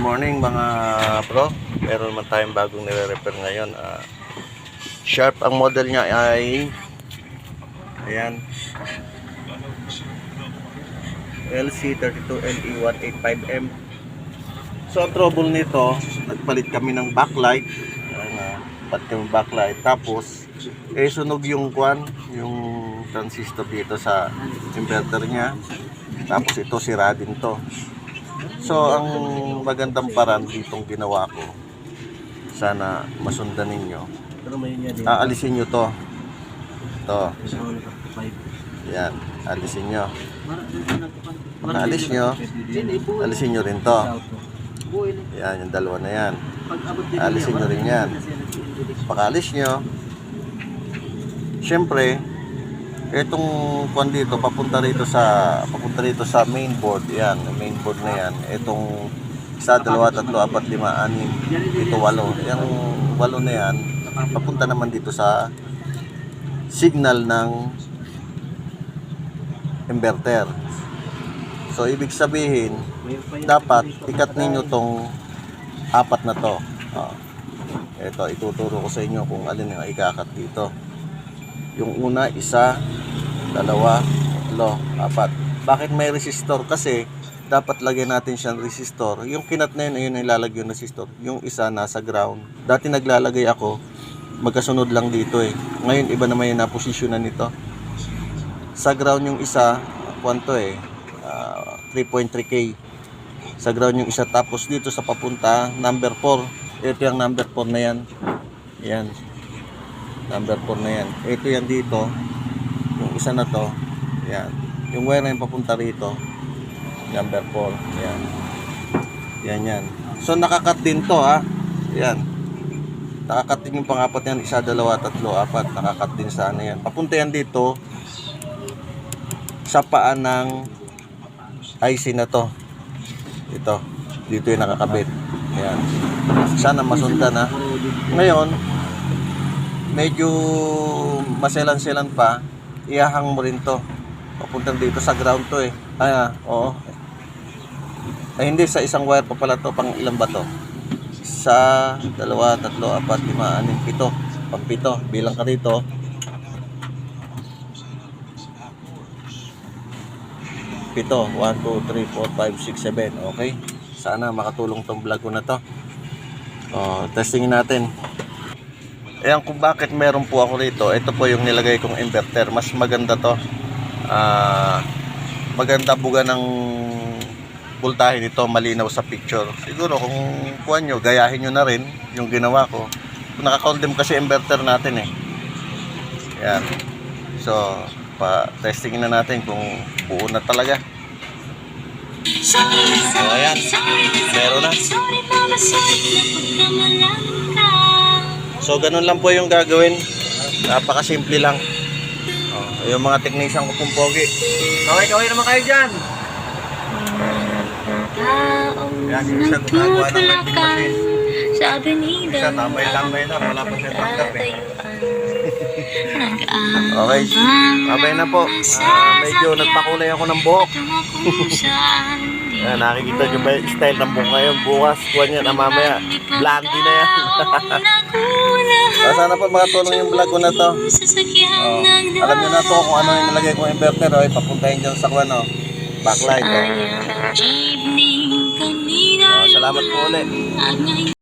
morning mga pro. Meron naman tayong bagong nire-repair ngayon. Ah, Sharp ang model niya ay ayan. LC32LE185M. So ang trouble nito, nagpalit kami ng backlight. Ayan, ah, palit kami backlight. Tapos, eh sunog yung kwan, yung transistor dito sa inverter niya. Tapos ito sira din to. So, ang magandang paraan ditong ginawa ko, sana masundan ninyo. Pero may niya din. Aalisin nyo to. To. Five. Yan. Alisin nyo. Pag naalis nyo, alisin nyo rin to. Buhay lang. Yan, yung dalawa na yan. Pag Alisin nyo rin yan. nag-introduce. Pag-alis nyo, syempre, itong kwan dito, papunta rito sa, papunta rito sa main board. Yan, main board na yan. Itong isa, dalawa, tatlo, apat, lima, anim, ito, walo. Yung walo na yan, papunta naman dito sa signal ng inverter. So, ibig sabihin, dapat ikat ninyo tong apat na to. Oh. Ito, ituturo ko sa inyo kung alin ang ikakat dito. Yung una, isa, dalawa, tatlo, apat. Bakit may resistor? Kasi dapat lagyan natin siyang resistor. Yung kinat na yun, ayun ang ilalagay yung resistor. Yung isa nasa ground. Dati naglalagay ako, magkasunod lang dito eh. Ngayon, iba naman yung naposisyonan nito. Sa ground yung isa, kwanto eh, ah, 3.3K sa ground yung isa tapos dito sa papunta number 4 ito yung number 4 na yan yan number 4 na yan. Ito yan dito. Yung isa na to. Yan. Yung wire na yung papunta rito. Number 4 yan. Yan yan. So nakakat din to ha? Yan. Nakakat din yung pangapat yan. Isa, dalawa, tatlo, apat. Nakakat din sa ano yan. Papunta yan dito sa paan ng IC na to. Ito. Dito yung nakakabit. Ayan sana masundan ha? Ngayon medyo maselan-selan pa ihahang mo rin to. Papunta dito sa ground to eh. Ah, oo. Ay hindi sa isang wire pa pala to pang ilan ba to? Sa dalawa, tatlo, apat, lima, anim, pito. Pampito bilang ka rito pito 1, 2, 3, 4, 5, 6, 7 okay. Sana makatulong tong vlog ko na to. Oh, testingin natin ayan kung bakit meron po ako rito ito po yung nilagay kong inverter mas maganda to Ah, maganda buga ng voltahe nito malinaw sa picture siguro kung kuha nyo gayahin nyo na rin yung ginawa ko nakakondem kasi inverter natin eh yan so pa testingin na natin kung buo na talaga so ayan meron na so ganun lang po yung gagawin. Napakasimple lang. Oh, yung mga technician ko pong pogi. Kaway-kaway naman kayo dyan. Yan yung isa gumagawa ng vending machine. Sa avenida isa tambay-tambay na wala pa siya tanggap eh. Okay. Babay na po. Ah, medyo nagpakulay ako ng buhok. Yan, Ayan, nakikita nyo ba yung style ng buhok ngayon? Bukas, kuha niya na mamaya. Blondie na yan. Ah, sana po makatulong yung vlog ko na to. Oh, alam nyo na po kung ano yung nilagay kong inverter. Oh, ipapuntahin dyan sa kwan, oh. Backlight. Oh. Kanina Oh, salamat po ulit.